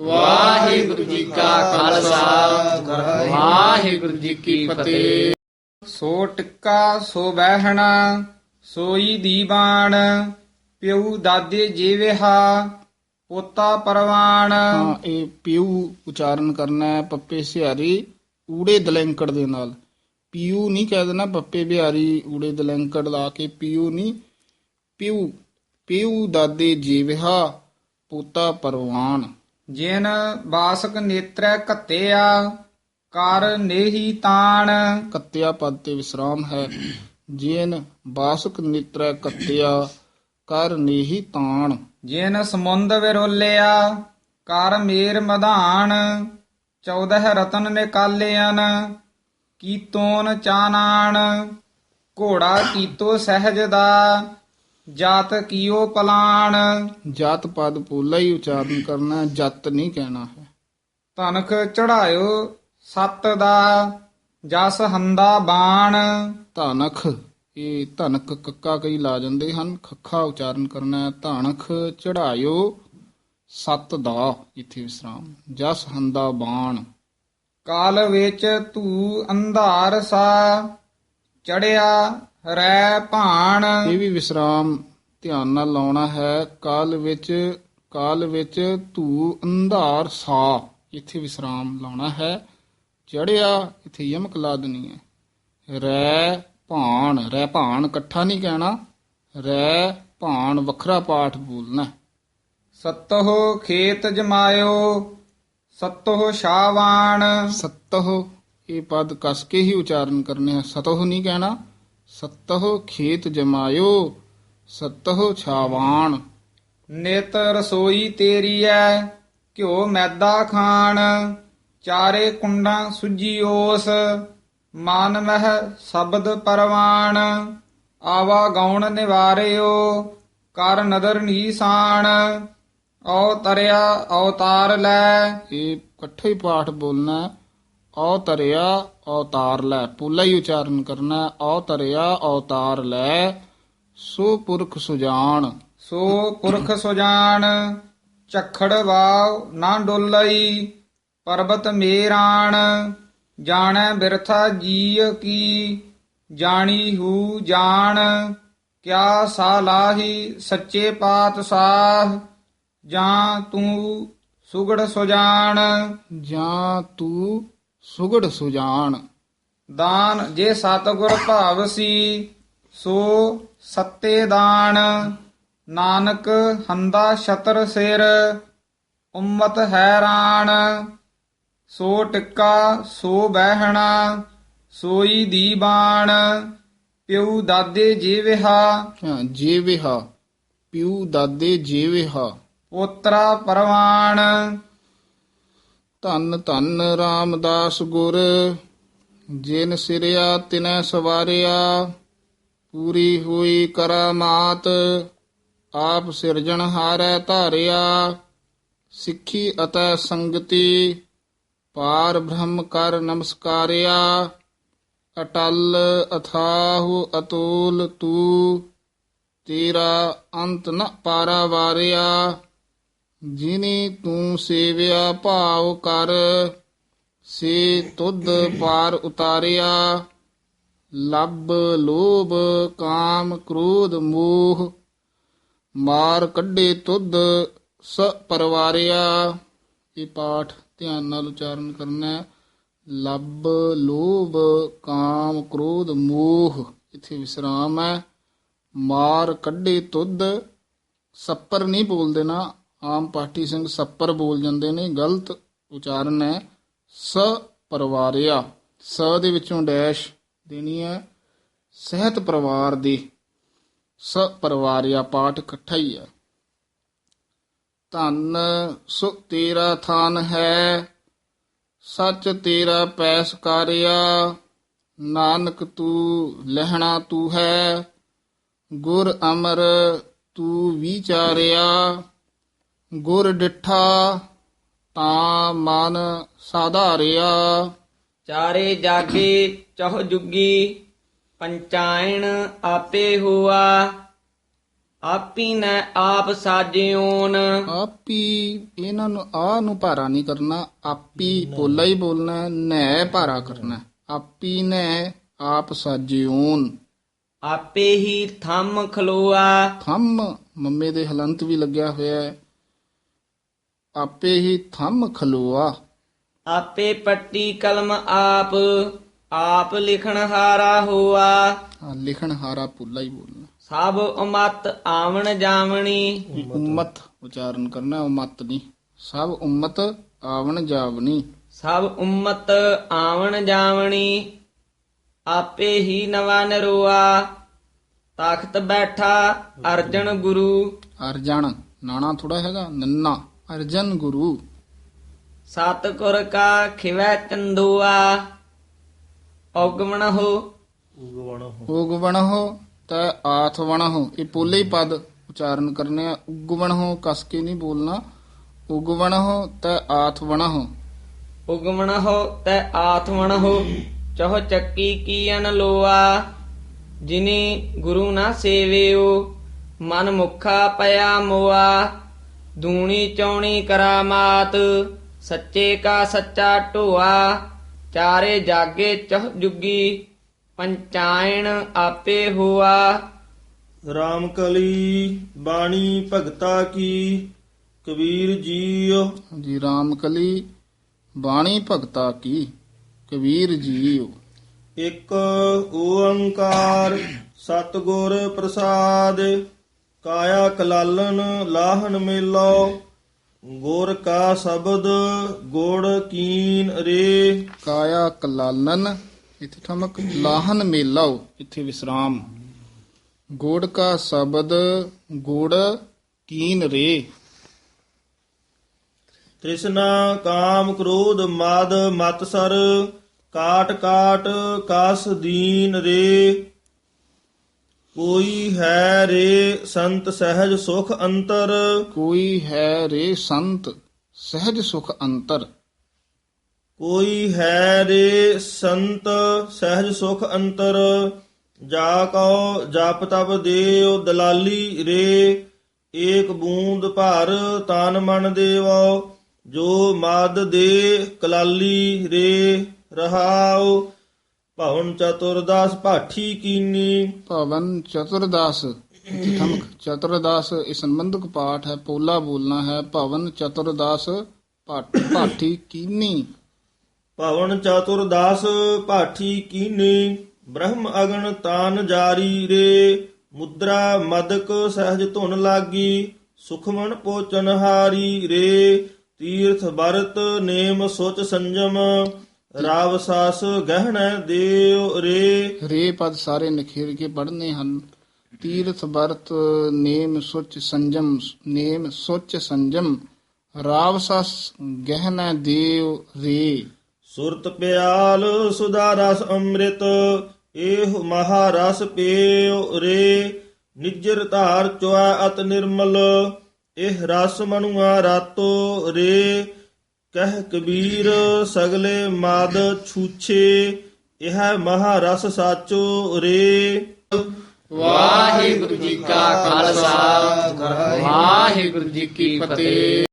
ਵਾਹਿਗੁਰੂ ਜੀ ਕਾ ਖਾਲਸਾ। ਵਾਹਿਗੁਰੂ ਜੀ ਕੀ ਫਤਿਹ। ਸੋ ਟਿੱਕਾ ਸੋ ਬਹਿਣਾ ਸੋਈ ਦੀਵਾਨ ਪਿਉ ਦਾਦੇ ਜੀਵਿਹਾ ਪੋਤਾ ਪਰਵਾਨ। ਹਾਂ ਇਹ ਪਿਉ ਉਚਾਰਨ ਕਰਨਾ ਹੈ ਪੱਪੇ ਸਿਹਾਰੀ ਊੜੇ ਦਲੈਂਕੜ ਦੇ ਨਾਲ। ਪੀਊ ਨਹੀਂ ਕਹਿ ਦੇਣਾ ਪੱਪੇ ਬਿਹਾਰੀ ਊੜੇ ਦਲੈਂਕੜ ਲਾ ਕੇ ਪੀਊ ਨਹੀਂ। ਪਿਉ ਪਿਉ ਦਾਦੇ ਜੀਵਿਹਾ ਪੋਤਾ ਪਰਵਾਨ। ਜਿਨ ਬਾਸਕ ਨੇਤਰੈ ਘੱਤਿਆ, ਕਰ ਨੇਹੀ ਤਾਣ। ਕੱਤਿਆ ਪਦ ਤੇ ਵਿਸਰਾਮ ਹੈ। ਜੇਨ ਬਾਸਕ ਨਿਤਰੈ ਕੱਤਿਆ ਕਰ ਨੇਹੀ ਤਾਣ। ਜਿਨ ਸਮੁੰਦ ਵਿਰੋਲਿਆ, ਕਰ ਮੇਰ ਮਧਾਨ 14 ਰਤਨ ਨਿਕਾਲਿਆਨ ਕੀਤੋਨ ਚਾਨਾਣ। ਘੋੜਾ ਕੀਤੋ ਸਹਿਜ ਦਾ ਜਾਤ ਕੀਓ ਪਲਾਣ ਜਾਤ ਪਦ ਪੋਲਾ ਹੀ ਉਚਾਰਨ ਕਰਨਾ ਹੈ, ਜਤ ਨਹੀਂ ਕਹਿਣਾ ਹੈ। ਤਨਖ ਚੜਾਇਓ ਸੱਤ ਦਾ ਜਸ ਹੰਦਾ ਬਾਣ। ਧਾਨਖ ਇਹ ਧਨਕ ਕੱਕਾ ਕਈ ਲਾ ਜਾਂਦੇ ਹਨ ਖੱਖਾ ਉਚਾਰਨ ਕਰਨਾ ਹੈ। ਧਾਨਖ ਚੜਾਇਓ ਸਤ ਦਾ ਇੱਥੇ ਵਿਸਰਾਮ। ਜਸ ਹੰਦਾ ਬਾਣ। ਕਾਲ ਵਿੱਚ ਧੂ ਅੰਧਾਰ ਸਾ। ਚੜਿਆ ਰੈ ਭਾਣ। ਇਹ ਵੀ ਵਿਸਰਾਮ ਧਿਆਨ ਨਾਲ ਲਾਉਣਾ ਹੈ। ਕਾਲ ਵਿੱਚ ਕਾਲ ਵਿੱਚ ਧੂ ਅੰਧਾਰ ਸਾ। ਇੱਥੇ ਵਿਸਰਾਮ ਲਾਉਣਾ ਹੈ। ਚੜਿਆ ਇੱਥੇ ਯਮਕ ਲਾ ਦੇਣੀ ਹੈ। ਰੈ ਭਾਣ ਰੈ ਭਾਣ ਇਕੱਠਾ ਨਹੀਂ ਕਹਿਣਾ। ਰੈ ਭਾਣ ਵੱਖਰਾ ਪਾਠ ਬੋਲਣਾ। ਸਤਹੁ ਖੇਤ ਜਮਾਇਓ ਸਤਹੁ ਸ਼ਾਵਾਨ। ਸਤਹ ਇਹ ਪਦ ਕਸ ਕੇ ਹੀ ਉਚਾਰਨ ਕਰਨੇ ਆ। ਸਤਹ ਨਹੀਂ ਕਹਿਣਾ। ਸਤਹ ਖੇਤ ਜਮਾਇਓ ਸਤਹ ਛਾਵਾਨ ਨਿਤ ਰਸੋਈ ਤੇਰੀ ਐ ਘਿਓ ਮੈਦਾ ਖਾਣ। ਚਾਰੇ ਕੁੰਡਾਂ ਸੁਜੀਓਸ ਮਨ ਮਹਿ ਸ਼ਬਦ ਪਰਵਾਨ ਆਵਾ ਗੌਣ ਨਿਵਾਰਿਓ ਕਰ ਨਦਰ ਨੀਸਾਨ ਔ ਤਰਿਆ ਅਵਤਾਰ ਲੈ। ਇਹ ਇਕੱਠੇ ਹੀ ਪਾਠ ਬੋਲਣਾ। ਹੈ। ਔ ਤਰਿਆ ਅਵਤਾਰ ਲੈ। ਪੂਲਾ ਹੀ ਉਚਾਰਨ ਕਰਨਾ। ਔ ਤਰਿਆ ਅਵਤਾਰ ਲੈ। ਸੋ ਪੁਰਖ ਸੁਜਾਨ ਸੋ ਪੁਰਖ ਸੁਜਾਨ ਚਖੜ ਵਾਵ ਨਾ ਡੋਲਈ ਪਰਬਤ ਮੇਰਾਣ ਜਾਣੈ ਬਿਰਥਾ ਜੀਅ ਕੀ ਜਾਣੀ ਹੂ ਜਾਣ ਕਿਆ ਸਾਲਾਹੀ ਸੱਚੇ ਪਾਤਸ਼ਾਹ ਜਾਂ ਤੂੰ ਸੁਗੜ ਸੁਜਾਨ ਜਾਂ ਤੂੰ ਸੁਗੜ ਸੁਜਾਨ। ਦਾਨ ਜੇ ਸਤਿਗੁਰ ਭਾਵਸੀ ਸੋ ਸੱਤੇ ਦਾਨ। ਨਾਨਕ ਹੰਦਾ ਛਤਰ ਸਿਰ ਉਮਤ ਹੈਰਾਨ। ਸੋ ਟਿੱਕਾ ਸੋ ਬਹਿਣਾ ਸੋਈ ਦੀਵਾਨ ਪਿਉ ਦਾਦੇ ਜੀਵਿਹਾ। ਜੀਵਿਹਾ। ਪਿਉ ਦਾਦੇ ਜੀਵਿਹਾ। ਪੋਤਰਾ ਪਰਵਾਨ। ਧੰਨ ਧੰਨ ਰਾਮਦਾਸ ਗੁਰ, ਜਿਨ ਸਿਰਿਆ ਤਿਨੈ ਸਵਾਰਿਆ, ਪੂਰੀ ਹੋਈ ਕਰਾਮਾਤ ਆਪ ਸਿਰਜਣ ਹਾਰੈ ਧਾਰਿਆ, ਸਿੱਖੀ ਅਤੈ ਸੰਗਤੀ, ਪਾਰ ਬ੍ਰਹਮ ਕਰ ਨਮਸਕਾਰਿਆ, ਅਟਲ ਅਥਾਹੁ ਅਤੁਲ ਤੂ, ਤੇਰਾ ਅੰਤ ਨ ਪਾਰਾ ਵਾਰਿਆ ਜਿਨੀ ਤੂੰ ਸੇਵਿਆ ਭਾਉ ਕਰ, ਸੇ ਤੁਧ ਪਾਰ ਉਤਾਰਿਆ। ਲੱਭ ਲੋਭ, ਕਾਮ ਕ੍ਰੋਧ ਮੋਹ, ਮਾਰ ਕੱਢੇ ਤੁਧ, ਸ ਪਰਵਾਰਿਆ। ਇਹ ਪਾਠ ਧਿਆਨ ਨਾਲ ਉਚਾਰਨ ਕਰਨਾ ਹੈ। ਲੱਭ ਲੋਭ, ਕਾਮ ਕ੍ਰੋਧ ਮੋਹ, ਇੱਥੇ ਵਿਸਰਾਮ ਹੈ। ਮਾਰ ਕੱਢੇ ਤੁਧ, ਸੱਪਰ ਨਹੀਂ ਬੋਲਦੇ ਨਾ। ਆਮ ਪਾਠੀ ਸਿੰਘ ਸੱਪਰ ਬੋਲ ਜਾਂਦੇ ਨੇ, ਗਲਤ ਉਚਾਰਨ ਹੈ ਸ ਪਰਵਾਰਿਆ ਸ ਦੇ ਵਿੱਚੋਂ ਡੈਸ਼ ਦੇਣੀ ਹੈ, ਸਹਿਤ ਪਰਿਵਾਰ ਦੀ। ਸ ਪਰਵਾਰਿਆ ਪਾਠ ਇਕੱਠਾ ਹੀ ਹੈ। ਧੰਨ ਸੁ ਤੇਰਾ ਥਾਨ ਹੈ, ਸੱਚ ਤੇਰਾ ਪੈਸ ਕਾਰਿਆ। ਨਾਨਕ ਤੂੰ ਲਹਿਣਾ ਤੂੰ ਹੈ, ਗੁਰ ਅਮਰ ਤੂੰ ਵਿਚਾਰਿਆ। ਗੁਰ ਡਿਠਾ ਤਾਂ ਮਨ ਸਾਧਾਰਿਆ। ਚਾਰੇ ਜਾਗੇ ਚਹੁ ਜੁਗੀ ਪੰਚਾਇਣ ਆਪੇ ਹੋਆ। ਆਪੀ ਨੈ ਆਪ ਸਾਜਿਓਨ। ਆਪੀ ਇਹਨਾਂ ਨੂੰ ਆ ਨੂੰ ਭਾਰਾ ਨਹੀਂ ਕਰਨਾ ਆਪੀ ਪੋਲਾ ਹੀ ਬੋਲਣਾ ਨੈ ਭਾਰਾ ਕਰਨਾ। ਆਪੀ ਨੈ ਆਪ ਸਾਜਿਓਨ। ਆਪੇ ਹੀ ਥੰਮ ਖਲੋਆ। ਥੰਮ ਮੰਮੇ ਦੇ ਹਲੰਤ ਵੀ ਲੱਗਿਆ ਹੋਇਆ ਹੈ। ਆਪੇ ਹੀ ਥੰਮ ਖਲੋਆ। ਆਪੇ ਪੱਟੀ ਕਲਮ ਆਪ ਆਪ ਲਿਖਣ ਹਾਰਾ ਹੋਆ। ਹਾਂ, ਲਿਖਣ ਹਾਰਾ ਪੁੱਲਾ ਹੀ ਬੋਲਣਾ। ਸਭ ਉਮਤ ਆਵਣ ਜਾਵਣੀ। ਉਮਤ ਉਚਾਰਨ ਕਰਨਾ ਉਮਤ ਨਹੀਂ। ਸਭ ਉਮਤ ਆਵਣ ਜਾਵਣੀ। ਸਭ ਉਮਤ ਆਵਣ ਜਾਵਣੀ। ਆਪੇ ਹੀ ਨਵਾ ਨਰੋਆ। ਤਖਤ ਬੈਠਾ ਅਰਜਨ ਗੁਰੂ। ਅਰਜਨ ਨਾਣਾ ਥੋੜਾ ਹੈਗਾ ਨੰਨਾ। ਅਰਜਨ ਗੁਰੂ। ਸਤਿਗੁਰ ਕਾ ਖਿਵੈ ਚੰਦੂਆ ਔਗਮਣ ਹੋ। ਉਗਵਣਹੁ ਤੈ ਆਥਵਣਹੁ ਇਹ ਪੋਲੇ ਹੀ ਪਦ ਉਚਾਰਨ ਕਰਨੇ ਆ। ਉਗਵਣਹੁ ਕਸ ਕੇ ਨਹੀਂ ਬੋਲਣਾ। ਉਗਵਣਹੁ ਤੈ ਆਥਵਣਹੁ ਉਗਮਣ ਹੋ ਤੈ ਆਤਮਣ ਹੋ। ਚਹੁ ਚੱਕੀ ਕੀਨ ਲੋਆ ਜਿਨੀ ਗੁਰੂ ਨਾ ਸੇਵਿਓ। ਮਨ ਮੁਖਾ ਪਿਆ ਮੋਆ। ਦੂਣੀ ਚੌਣੀ ਕਰਾਮਾਤ ਸੱਚੇ ਕਾ ਸੱਚਾ ਢੋਆ ਚਾਰੇ ਜਾਗੇ ਚਹ ਜੁਗੀ ਪੰਚਾਇਣ ਆਪੇ ਹੋਆ। ਰਾਮ ਕਲੀ ਬਾਣੀ ਭਗਤਾ ਕੀ ਕਬੀਰ ਜੀਓ ਜੀ ਰਾਮ ਕਲੀ ਬਾਣੀ ਭਗਤਾ ਕੀ ਕਬੀਰ ਜੀਓ ਇੱਕ ਓੰਕਾਰ ਸਤਿਗੁਰ ਪ੍ਰਸਾਦ ਕਾਇਆ ਕਲਾਲਨ ਲਾਹਨ ਮੇਲੋ ਗੁਰ ਕਾ ਸ਼ਬਦ ਗੁੜ ਕੀਨ ਰੇ। ਕਾਇਆ ਕਲਾਲਨ ਇੱਥੇ ਠਮਕ ਲਾਹਨ ਮੇਲਾਓ ਇੱਥੇ ਵਿਸਰਾਮ। ਗੋੜ ਕਾ ਸ਼ਬਦ ਗੁੜ ਕੀਨ ਰੇ। ਤ੍ਰਿਸ਼ਨਾ ਕਾਮ ਕ੍ਰੋਧ ਮਦ ਮਤਸਰ ਕਾਟ ਕਾਟ ਕਾਸ ਦੀਨ ਰੇ। ਕੋਈ ਹੈ ਰੇ ਸੰਤ ਸਹਿਜ ਸੁਖ ਅੰਤਰ। ਕੋਈ ਹੈ ਰੇ ਸੰਤ ਸਹਿਜ ਸੁਖ ਅੰਤਰ। ਕੋਈ ਹੈ ਰੇ ਸੰਤ ਸਹਿਜ ਸੁਖ ਅੰਤਰ। ਜਾ ਕਉ ਜਪ ਤਪ ਦੇਉ ਦਲਾਲੀ ਰੇ। ਏਕ ਬੂੰਦ ਭਰ ਤਨ ਮਨ ਦੇਵੋ ਜੋ ਮਦ ਦੇ ਕਲਾਲੀ ਰੇ ਰਹਾਉ। ਭਵਨ ਚਤੁਰਦਾਸ ਭਾਠੀ ਕੀਨੀ। ਭਵਨ ਚਤੁਰਦਾਸ ਠਮਕ। ਚਤੁਰਦਾਸ ਇਹ ਸੰਬੰਧਕ ਪਾਠ ਹੈ ਪੋਲਾ ਬੋਲਣਾ ਹੈ। ਭਵਨ ਚਤੁਰਦਾਸ ਭਾਠੀ ਕੀਨੀ। ਭਵਨ ਚਤੁਰਦਾਸ ਭਾਠੀ ਕੀਨੀ। ਬ੍ਰਹਮ ਅਗਨ ਤਾਨ ਜਾਰੀ ਰੇ। ਮੁਦਰਾ ਮਦਕ ਸਹਿਜ ਧੁਨ ਲਾਗੀ। ਸੁਖਮਨ ਪੋਚਨ ਹਾਰੀ ਰੇ। ਤੀਰਥ ਬਰਤ ਨੇਮ ਸੋਚ ਸੰਜਮ। ਰਾਵ ਸਾਸ ਗਹਿਣਾ ਦੇਵ ਰੇ। ਰੇ ਪਦ ਸਾਰੇ ਨਖੇਰ ਕੇ ਪੜ੍ਹਨੇ ਹਨ। ਤੀਰਥ ਵਰਤ ਨੇਮ ਸੁਚ ਸੰਜਮ ਨੇਮ ਸੁਚ ਸੰਜਮ। ਰਾਵਸਸ ਗਹਿਨਾ ਦੇਵ ਰੇ। ਸੁਰਤ ਪਿਆਲ ਸੁਦਾ ਰਸ ਅੰਮ੍ਰਿਤ ਇਹ ਮਹਾਰਸ ਪੀਉ ਰੇ। ਨਿਜਰ ਧਾਰ ਚੁਆ ਅਤ ਨਿਰਮਲ ਇਹ ਰਸ ਮਨੁਆ ਰਾਤੋ ਰੇ। ਕਹਿ ਕਬੀਰ, ਸਗਲੇ ਮਾਦ ਛੂਛੇ, ਇਹ ਮਹਾਰਸ ਸਾਚੋ ਰੇ। ਵਾਹਿਗੁਰੂ ਜੀ ਕਾ ਖਾਲਸਾ, ਵਾਹਿਗੁਰੂ ਜੀ ਕੀ ਫਤਿਹ।